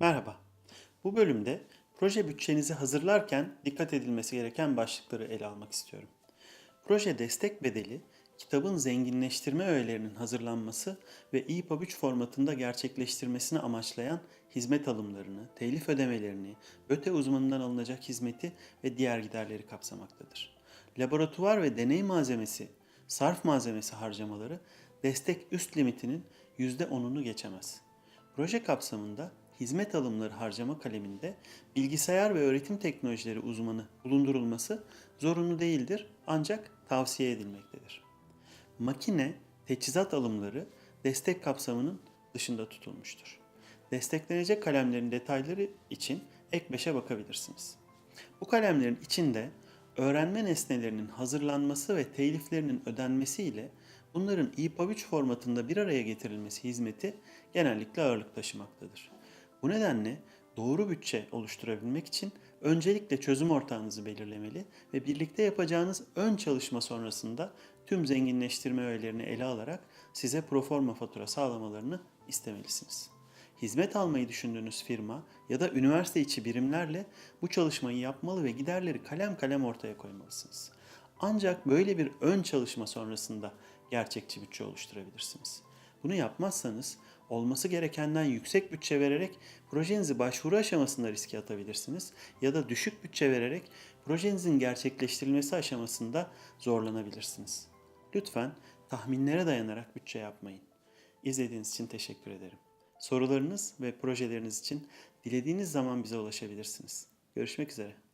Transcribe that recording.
Merhaba. Bu bölümde proje bütçenizi hazırlarken dikkat edilmesi gereken başlıkları ele almak istiyorum. Proje destek bedeli, kitabın zenginleştirme öğelerinin hazırlanması ve EPUB 3 formatında gerçekleştirmesini amaçlayan hizmet alımlarını, telif ödemelerini, ÖTE uzmanından alınacak hizmeti ve diğer giderleri kapsamaktadır. Laboratuvar ve deney malzemesi, sarf malzemesi harcamaları destek üst limitinin %10'unu geçemez. Proje kapsamında hizmet alımları harcama kaleminde bilgisayar ve öğretim teknolojileri uzmanı bulundurulması zorunlu değildir ancak tavsiye edilmektedir. Makine, teçhizat alımları destek kapsamının dışında tutulmuştur. Desteklenecek kalemlerin detayları için ek 5'e bakabilirsiniz. Bu kalemlerin içinde öğrenme nesnelerinin hazırlanması ve teliflerinin ödenmesi ile bunların EPUB 3 formatında bir araya getirilmesi hizmeti genellikle ağırlık taşımaktadır. Bu nedenle doğru bütçe oluşturabilmek için öncelikle çözüm ortağınızı belirlemeli ve birlikte yapacağınız ön çalışma sonrasında tüm zenginleştirme öğelerini ele alarak size proforma fatura sağlamalarını istemelisiniz. Hizmet almayı düşündüğünüz firma ya da üniversite içi birimlerle bu çalışmayı yapmalı ve giderleri kalem kalem ortaya koymalısınız. Ancak böyle bir ön çalışma sonrasında gerçekçi bütçe oluşturabilirsiniz. Bunu yapmazsanız olması gerekenden yüksek bütçe vererek projenizi başvuru aşamasında riske atabilirsiniz ya da düşük bütçe vererek projenizin gerçekleştirilmesi aşamasında zorlanabilirsiniz. Lütfen tahminlere dayanarak bütçe yapmayın. İzlediğiniz için teşekkür ederim. Sorularınız ve projeleriniz için dilediğiniz zaman bize ulaşabilirsiniz. Görüşmek üzere.